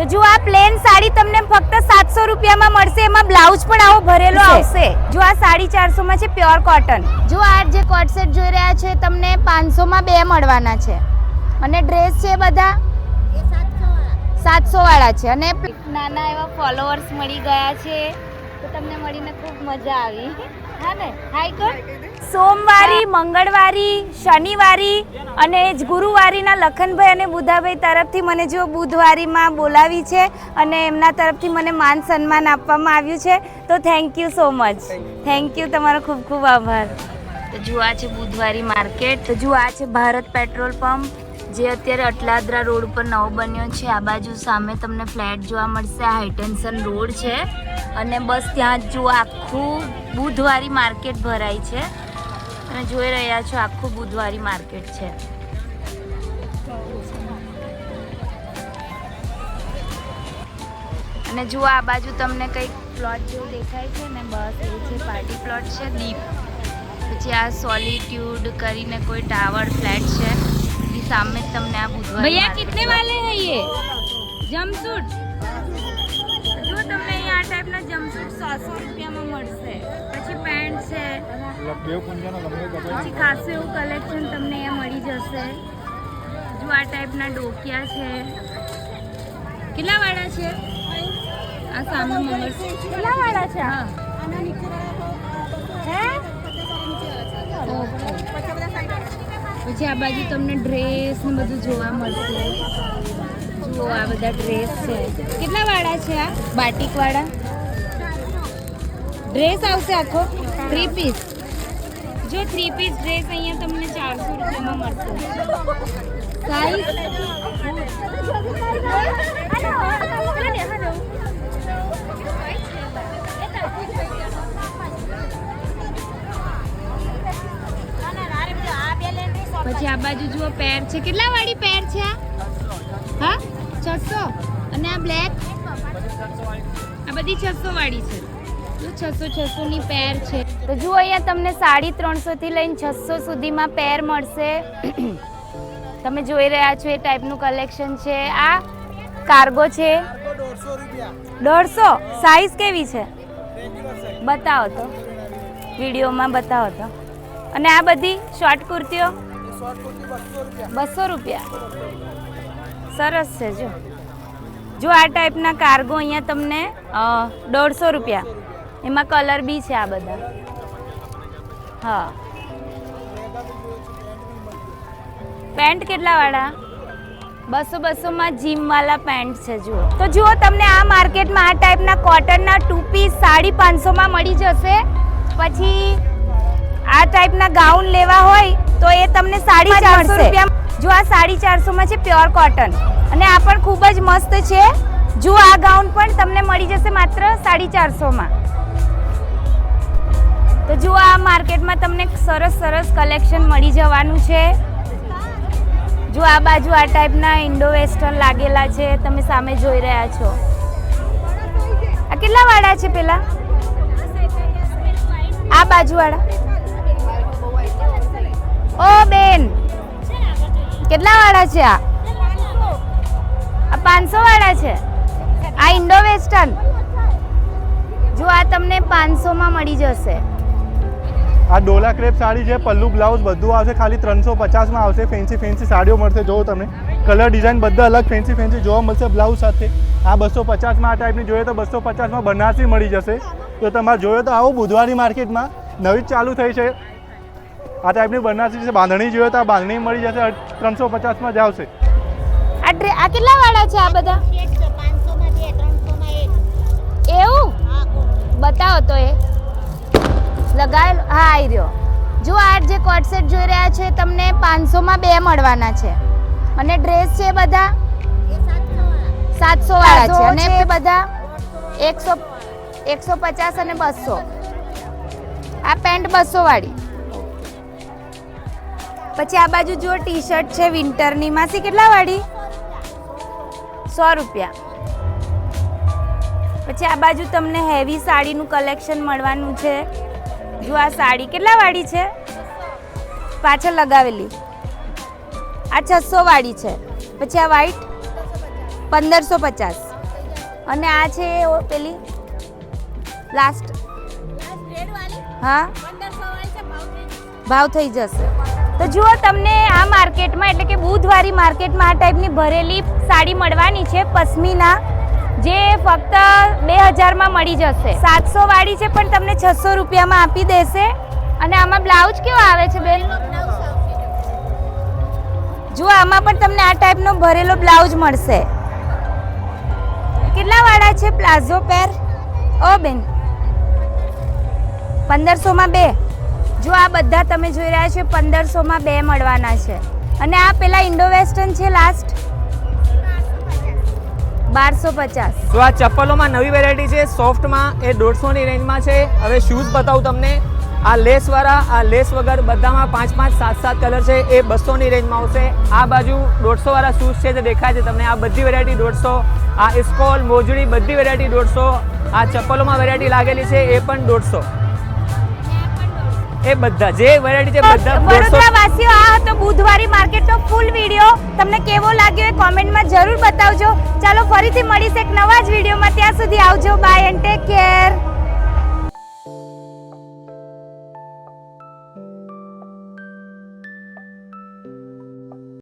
તો જો આ પ્લેન સાડી તમને ફક્ત સાતસો રૂપિયામાં મળશે એમાં બ્લાઉઝ પણ આવો ભરેલો આવશે. જો આ સાડી ચારસોમાં છે પ્યોર કોટન જો આ જે કોટ સેટ જોઈ રહ્યા છે તમને પાંચસો માં બે મળવાના છે. અને ડ્રેસ છે બધા? સાતસો વાળા છે. અને નાના એવા ફોલોઅર્સ મળી ગયા છે. તો તમને મળીને ખૂબ મજા આવી. સોમવારી મંગળવારી શનિવારી અને ગુરુવારીના લખનભાઈ અને બુધાભાઈ તરફથી મને જો બુધવારીમાં બોલાવી છે અને એમના તરફથી મને માન સન્માન આપવામાં આવ્યું છે તો thank you so much thank you તમારો ખૂબ ખૂબ આભાર. તો જુઓ આ છે બુધવારી માર્કેટ. તો જુઓ આ છે ભારત પેટ્રોલ પંપ. જે અત્યારે અટલાદરા રોડ ઉપર નવો બન્યો છે. આ બાજુ સામે તમને ફ્લેટ જોવા મળશે. આ હાઈટેન્શન રોડ છે અને બસ ત્યાં જ આખું બુધવારી માર્કેટ ભરાય છે. અને જોઈ રહ્યા છો, આખું બુધવારી માર્કેટ છે. અને જુઓ, આ બાજુ તમને કંઈક પ્લોટ જેવું દેખાય છે ને બસ, એ છે પાર્ટી પ્લોટ છે, દીપ. પછી આ સોલિટ્યુડ કરીને કોઈ ટાવર ફ્લેટ છે. એની સામે જ તમને આ બુધવાર भैया कितने वाले हैं ये जमसूट જો તમને અહીં આ ટાઈપના જમ્પસૂટ સોસો રૂપિયામાં મળશે પછી પેન્ટ છે પછી ખાસું એવું કલેક્શન તમને અહીંયા મળી જશે જો આ ટાઈપના ડોકિયા છે कितना वाला છે આ સામે મંગળ કેટલા વાળા છે હા હે પછી આ બાજુ તમને ડ્રેસ ને બધું જોવા મળશે. જુઓ આ બધા ડ્રેસ છે. કેટલા વાળા છે આ? બાટિક વાળા? ડ્રેસ આવશે આખો? થ્રી પીસ જો થ્રી પીસ ડ્રેસ અહીંયા તમને ચારસો રૂપિયામાં મળશે. સાઈઝ જુઓ પેર છે. કેટલા વાળી પેર છે આ? હા? છસો? અને આ બ્લેક? આ બધી છસો વાળી છે. છસો છસો ની પેર છે. તો જુઓ અહીંયા તમને સાડી ત્રણસો થી લઈને છસો સુધીમાં પેર મળશે. તમે જોઈ રહ્યા છો એ ટાઈપનું કલેક્શન છે. આ કાર્ગો છે. દોઢસો? સાઈઝ કેવી છે? બતાવો તો. વિડીયોમાં બતાવો તો. અને આ બધી શોર્ટ કુર્તીઓ? બસો રૂપિયા. સરસ છે, જો. જો આ ટાઈપના કાર્ગો અહીંયા તમને દોઢસો રૂપિયા. એમાં કલર બી છે આ બધા. હા. પેન્ટ કેટલા વાળા? બસો બસોમાં જીમવાલા પેન્ટ છે, જુઓ. તો જુઓ તમને આ માર્કેટમાં આ ટાઈપના કોટનના ટુ પીસ સાડી પાંચસોમાં મળી જશે. પછી આ ટાઈપના ગાઉન લેવા હોય તો એ તમને સાડી ચારસો રૂપિયા. જો આ સાડી ચારસોમાં છે પ્યોર કોટન અને આ પણ ખૂબ જ મસ્ત છે. જો આ ગાઉન પણ તમને મળી જશે માત્ર સાડી ચારસોમાં. તો જુઓ આ માર્કેટમાં તમને સરસ સરસ કલેક્શન મળી જવાનું છે. જો આ બાજુ આ ટાઈપના ઇન્ડો વેસ્ટર્ન લાગેલા છે તમે સામે જોઈ રહ્યા છો. આ કેટલા વાળા છે પેલા? આ બાજુ વાળા ઓ બેન, કેટલા વાળા છે આ? આ પાંચસો વાળા છે? આ ઇન્ડો વેસ્ટર્ન? જો આ તમને પાંચસોમાં મળી જશે. આ ડોલા ક્રેપ સાડી છે, પલ્લુ બ્લાઉઝ બધું આવશે, ખાલી ત્રણસો પચાસમાં આવશે ફેન્સી ફેન્સી સાડીઓ મળશે, જોવો તમને કલર ડિઝાઇન બધા અલગ ફેન્સી ફેન્સી જોવા મળશે બ્લાઉઝ સાથે. આ બસો પચાસમાં આ ટાઈપની જોઈએ તો બસો પચાસમાં બનારસી મળી જશે. તો તમારે જોયો તો આવો બુધવારી માર્કેટમાં નવી જ ચાલુ થઈ છે. આ ટાઈપની બનારસી છે બાંધણી જોઈએ તો આ બાંધણી મળી જશે ત્રણસો પચાસમાં જ આવશે. આ ડ્રે આ કેટલા વાળા છે આ બધા? એવું? બતાવો તો એ. લગાવેલ હા આવી રહ્યો. જો આ જે કોટ સેટ જોઈ રહ્યા છે તમને પાંચસોમાં બે મળવાના છે. અને ડ્રેસ છે બધા? સાતસો વાળા છે. અને એ બધા? એકસો એકસો પચાસ અને બસો. આ પેન્ટ બસો વાળી પછી આ બાજુ જો ટી શર્ટ છે વિન્ટરની માસી કેટલા વાળી સો રૂપિયા. પછી આ બાજુ તમને હેવી સાડીનું કલેક્શન મળવાનું છે. જો આ સાડી કેટલા વાળી છે? પાછળ લગાવેલી. આ છસો વાળી છે. પછી આ વ્હાઈટ પંદરસો પચાસ. અને આ છે પેલી લાસ્ટ હા. ભાવ થઈ જશે. તો જુઓ તમને આ માર્કેટમાં, એટલે કે બુધવારી માર્કેટમાં આ ટાઈપની ભરેલી સાડી મળવાની છે પશ્મિના જે ફક્ત બે હજારમાં મળી જશે. સાતસો વાળી છે, પણ તમને છસો રૂપિયામાં આપી દેશે. અને આમાં બ્લાઉઝ કેવો આવે છે, બેન? જુઓ, આમાં પણ તમને આ ટાઈપનો ભરેલો બ્લાઉઝ મળશે. કેટલા વાળા છે, પ્લાઝો પેર? ઓ, બેન. પંદરસોમાં બે. જો આ બધા તમે જોઈ રહ્યા છો, પંદરસોમાં બે મળવાના છે. અને આ પેલા ઇન્ડો વેસ્ટર્ન છે લાસ્ટ બારસો પચાસ. તો આ ચપ્પલોમાં નવી વેરાયટી છે, સોફ્ટમાં એ દોઢસોની રેન્જમાં છે. હવે શૂઝ બતાવું તમને. આ લેસવાળા, આ લેસ વગર બધામાં પાંચ પાંચ, સાત સાત કલર છે. એ બસોની રેન્જમાં આવશે. આ બાજુ દોઢસો વાળા શૂઝ છે જે દેખાય છે તમને. આ બધી વેરાયટી દોઢસો. આ ઇસ્કોલ મોજડી બધી વેરાયટી દોઢસો. આ ચપ્પલોમાં વેરાયટી લાગેલી છે, એ પણ દોઢસો. એ બધા જે વેરાયટી છે બધા વડોદરા વાસીઓ આ હતો બુધવારી માર્કેટનો ફૂલ વીડિયો તમને કેવો લાગ્યો એ કોમેન્ટમાં જરૂર બતાવજો. ચાલો ફરીથી મળીશ એક નવા જ વિડીયોમાં ત્યાં સુધી આવજો. By and take care